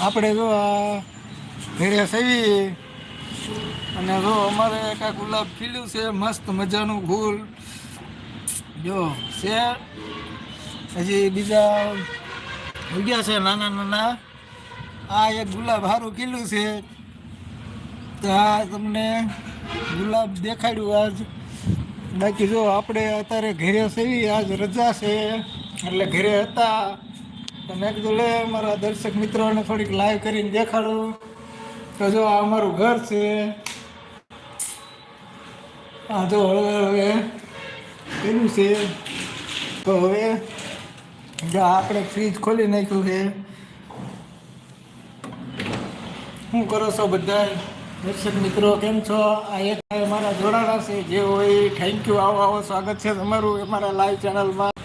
આપણે જો આ ઘરે સેવી અને જો અમારે કાંઈ ગુલાબ ખીલ્યું છે, મસ્ત મજાનું ફૂલ. જો, છે. હજી બીજા ઉગ્યા છે નાના નાના. આ એક ગુલાબ સારું ખીલ્યું છે. તો આ તમને ગુલાબ દેખાડ્યું આજ. બાકી જો આપણે અત્યારે ઘરે સેવી આજ રજા છે. એટલે ઘરે હતા. મેં કીધું, લે, મારા દર્શક મિત્રોને થોડીક લાઈવ કરીને દેખાડું. તો જો આ અમારું ઘર છે. આ જો હવે હવે એનું છે. તો હવે જો આપણે ફ્રીજ ખોલી નાખ્યું છે. શું કરો છો બધા દર્શક મિત્રો, કેમ છો? આ એક મારા જોડાણા છે, જે હોય થેન્ક યુ આવો આવો સ્વાગત છે તમારું અમારા લાઈવ ચેનલમાં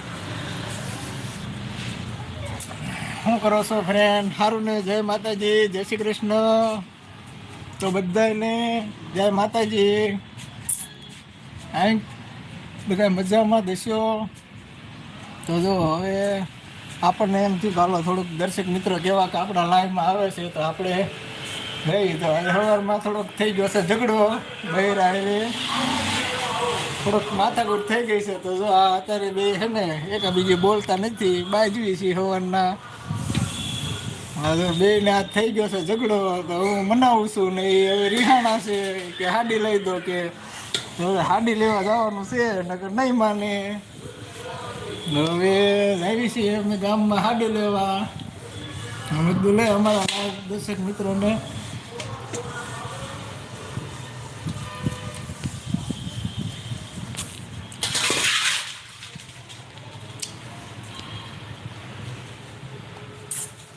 શું કરો છો ફ્રેન્ડ સારું ને? જય માતાજી, જય શ્રી કૃષ્ણ. તો બધાને જય માતાજી. આઈ બધા મજામાં દેશો? તો જો, હવે આપણને એમ થયું થોડુંક દર્શક મિત્રો કેવા કે આપણા લાઈવમાં આવે છે, તો આપણે ભાઈ, તો આજે સવારમાં થોડોક થઈ ગયો છે ઝઘડો બહાર આવે થોડોક માથાકૂટ થઈ ગઈ છે, તો જો આ અત્યારે બે છે ને એકા બીજી બોલતા નથી, બાજવી છે સવારના હવે બે હાથ થઈ ગયો છે ઝઘડો, તો હું મનાવું છું ને એ હવે રિહાણા છે કે હાડી લઈ દો કે હવે હાડી લેવા જવાનું છે, નકર નહીં માને. હવે આવી છીએ અમે ગામમાં હાડી લેવા. અમે લે અમારા દર્શક મિત્રોને.